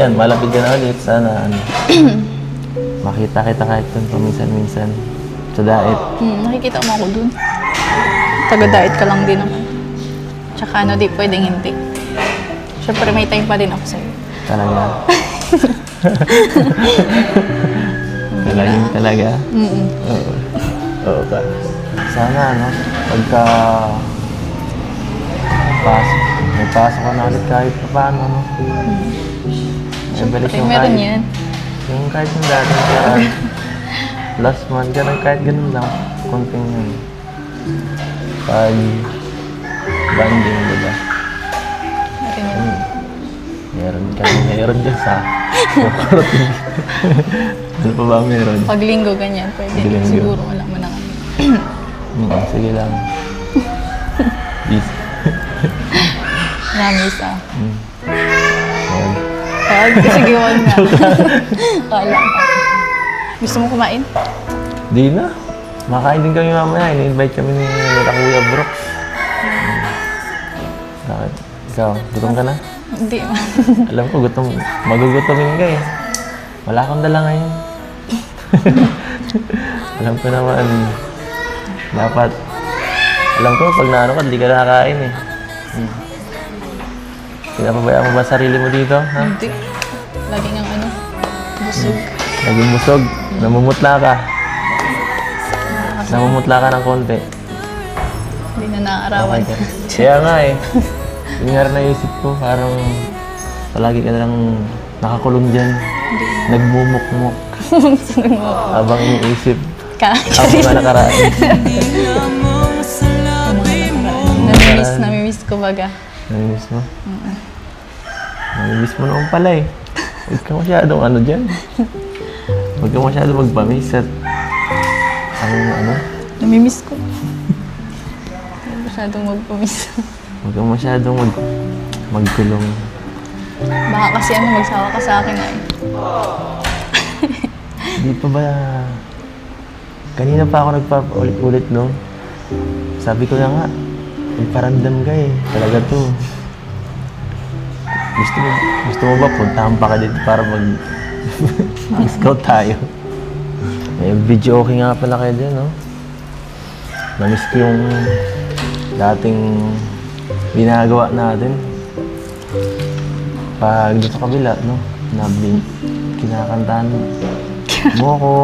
yan, malapit ka na ulit. Sana, ano, makita kita kahit dun paminsan-minsan. Sa dait. Hmm, nakikita mo ako dun. Taga-diet ka lang din naman. Tsaka ano, di pwedeng hindi. Siyempre, may time pa din ako sa'yo. Talaga. talaga, talaga. Mm Oo. Oo ka. Sana, ano, pagka pasok, may pasok ka na ulit kahit pa paano, no? May balik Siyempre, yung meron kahit, yan. yung kahit yung dati ka, last month, ganun, kahit ganun lang, konting, ano, pag banding, di ba? Meron yan. Meron ka, meron ka sa ano pa ba meron? Pag linggo, ganyan. Pwede. Pag linggo. Siguro wala mo na kami. Hmm, sige lang. Busy. Promise ah. Hmm. Pag, sige, wag na. Kala ka. Gusto mo kumain? Di na. Makain din kami mamaya. Ini-invite kami ni nila Kuya Brooks. Bakit? Ikaw, gutom ka na? Hindi. Alam ko, gutom. Magugutomin ka eh. Wala akong dala ngayon. Alam ko naman, dapat, alam ko, pag naano ka, di ka nakakain eh. Hmm. Pinapabayaan mo ba sarili mo dito? Ha? Hindi. Lagi ng ano, busog. Naging busog. Namumutla ka. Namumutla ka ng konti. Hindi na naaarawan. Okay. Kaya nga eh. Yun nga rin naisip ko, parang palagi ka lang nakakulong dyan. Nagmumukmuk. Habang iniisip Ka. ang mga nakaraan. Namimiss, namimiss ko baga. Namimiss mo? Namimiss mo noon pala eh. Huwag ka masyadong ano dyan. Huwag ka masyadong magpamiss at ang ano, Namimiss ko. Hindi Masyadong magpamiss. huwag ka masyadong mag, magkulong. Baka kasi ano, magsawa ka sa akin ay. Di pa ba... Kanina pa ako nagpa-ulit-ulit, no? Sabi ko na nga, magparamdam ka eh. Talaga to. Gusto mo, gusto mo ba puntahan pa ka dito para mag... mag-scout tayo? May video okay nga pala kayo dyan, no? Namiss ko yung dating ginagawa natin. Pag sa kabila, no? Nabi, kinakantahan mo ko.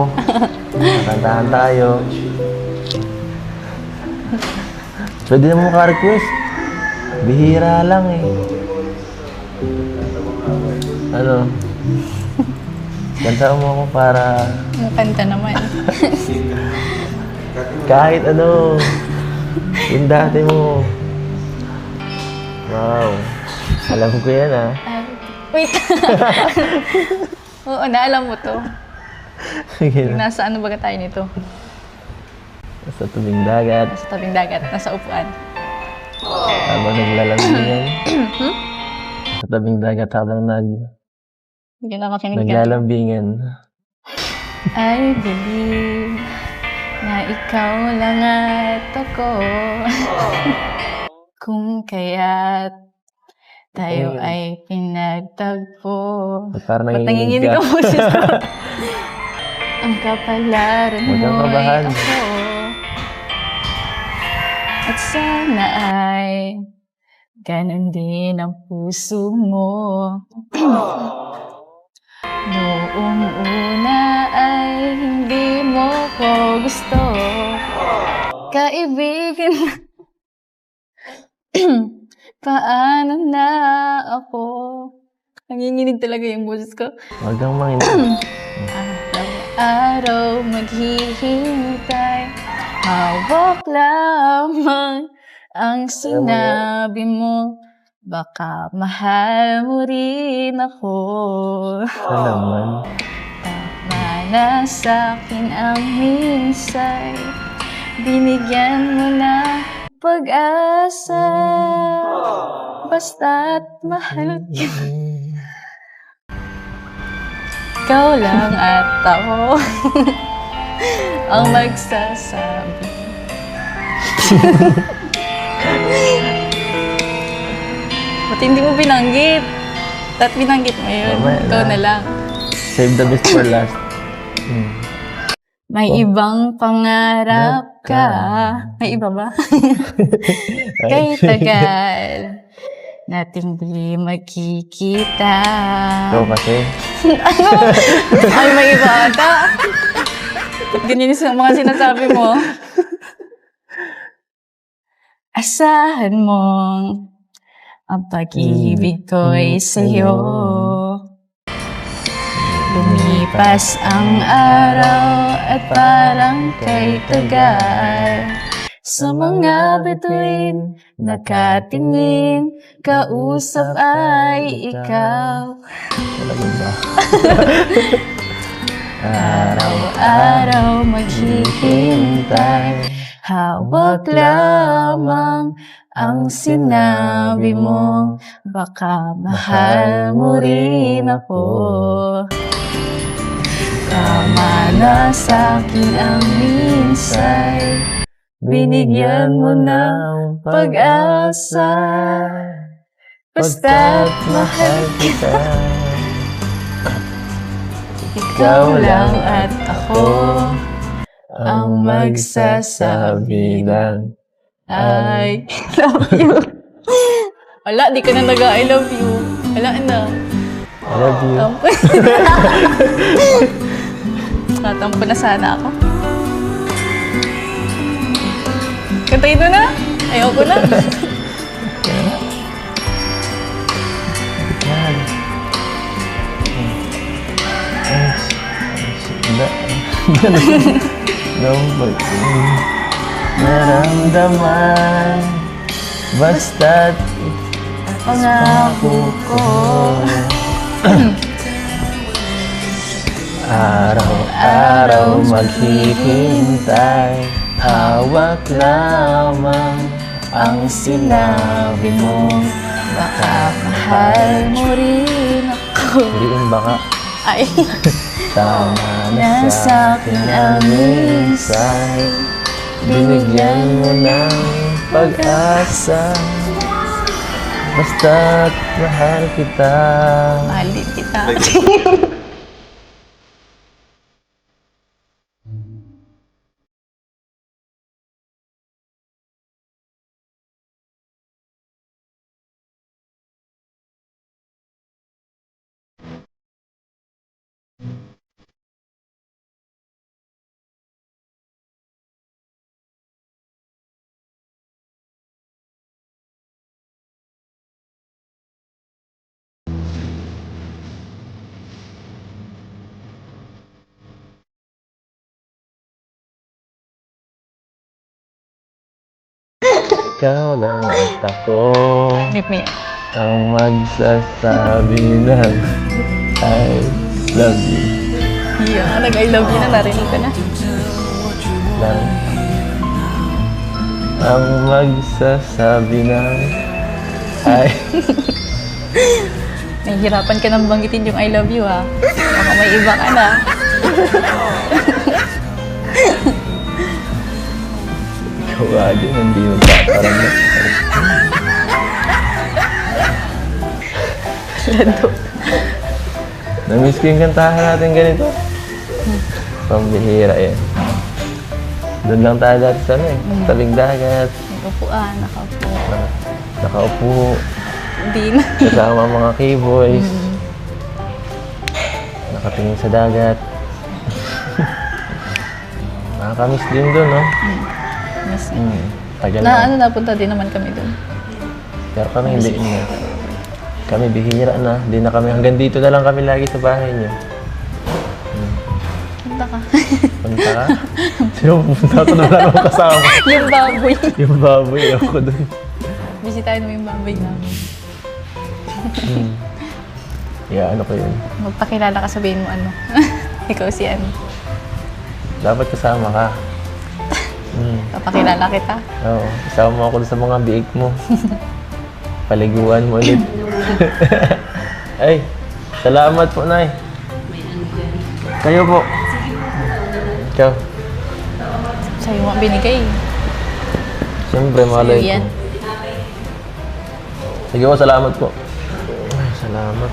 Kinakantahan tayo. Pwede naman maka-request. Bihira lang eh. Ano? Kanta mo ako para Ang kanta naman. kahit ano. Yung dati mo. Wow. Alam ko yan ah. Ay, wait. Oo, naalam mo to. Sige na. Nasa ano baga tayo nito? Sa tubing dagat. Nasa tabing dagat, nasa upuan. Habang naglalambingan. sa tabing dagat habang nag, Hindi ka na makinig ka. naglalambingan. I believe na ikaw lang at ako. Kung kaya't tayo Ayun. ay pinagtagpo. At parang Ba't nanginginig nanginginig ka. ka po siya? Ang kapalaran Huwag kang mo ay ako. At sana ay ganon din ang puso mo. Noong una ay hindi mo ko gusto. Kaibigan Paano na ako? Nanginginig talaga yung boses ko. Huwag kang manginig. Araw-araw maghihintay Hawak lamang ang sinabi mo Baka mahal mo rin ako Ano naman? Tama na sa'kin ang minsay Binigyan mo na pag-asa Basta't mahal kita Ikaw lang at ako ang magsasabi. Ba't hindi mo binanggit? At binanggit mo yun. Mamaya Ikaw na. na lang. Save the best for last. Hmm. May Oh. ibang pangarap ka. May iba ba? Kay Ay, tagal. Natin di magkikita. Ikaw kasi. Ay, may iba ata. Ganyan yung mga sinasabi mo. Asahan mong ang pag-ibig ko'y sa'yo. Lumipas ang araw at parang kay tagal. Sa mga bituin, nakatingin, kausap ay ikaw. Ba? Araw-araw maghihintay Hawak lamang ang sinabi mo. Baka mahal mo rin ako. Tama na sa'kin ang minsay. Binigyan mo ng pag-asa. Basta't mahal kita. Ikaw lang at ako ang magsasabi ng I love you. Wala, di ka na nag I love you. Wala na. I love you. Tampo. Tatampo na sana ako. Kantayin mo na. Ayoko na. Yan. Na, dapat naramdaman basta't Pangako ko. araw-araw maghihintay hawak lamang ang sinabi mo Baka mahal mo rin ako. yung baka Ay, Tama na na sa akin ang minsay Binigyan mo ng pag-asa. Basta't mahal kita. Mahal kita. Ikaw lang at ako Meet me. Ang magsasabi ng I love you Yeah, nag-I love you na, narinig ko na. lang Ang magsasabi ng I Nahihirapan ka nang banggitin yung I love you ha. Baka may iba ka na. Ikaw agad hindi magpaparamdam Lando. Namiss ko yung kantahan natin ganito. Pambihira yan. Doon lang tayo dati sa ano eh. Tabing dagat. Nagpupuan, nakaupo. na- Nakaupo. Hindi na. Kasama mga keyboys. Nakatingin sa dagat. Nakakamiss din doon, no? Miss me. Hmm. Tagal Na na. ano, napunta din naman kami doon. Pero kami hindi na. Kami bihira na. Hindi na kami. Hanggang dito na lang kami lagi sa bahay niyo. Punta ka. Punta ka? Sino pupunta ko na wala akong kasama? yung baboy. Yung baboy ako doon. Bisitahin mo yung baboy namin. Hmm. Yeah, ano ko yun. Magpakilala ka, sabihin mo ano. Ikaw si ano. Dapat kasama ka. Hmm. Papakilala kita. Oo. Kasama mo ako sa mga biik mo. Paliguan mo ulit. Ay, salamat po, Nay. Kayo po. Ikaw. Sa'yo mo binigay. Siyempre, malay ko. Sige po, salamat po. Ay, salamat.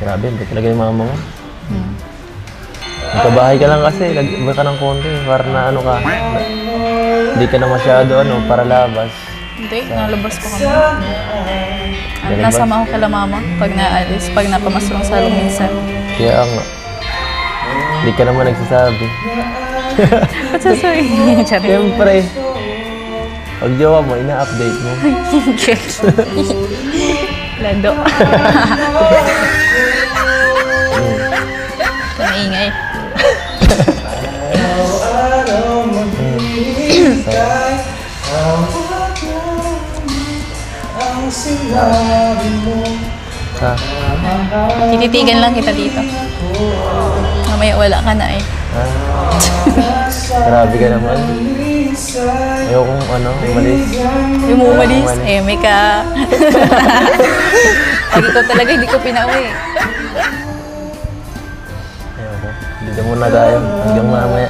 Grabe, hindi talaga yung mama mo. Hmm. Nagkabahay ka lang kasi, nag-iba ka ng konti. Para na ano ka, hindi ka na masyado ano, para labas. Hindi, nalabas ko kami. Ganun ba? nasama ko kala mama pag naalis, pag napamasok ng salong minsan. Kaya nga, hindi ka naman nagsasabi. Ba't sasabihin? Charing. Siyempre, pag jowa mo, ina-update mo. Lado. Ha? Tititigan lang kita dito. Mamaya wala ka na eh. Ah. Grabe ka naman. Ayokong ano, umalis. Yung mo umalis, eh, may ka. Pag ikaw talaga, hindi ko pinauwi. Ayoko. Dito muna tayo. Hanggang mamaya.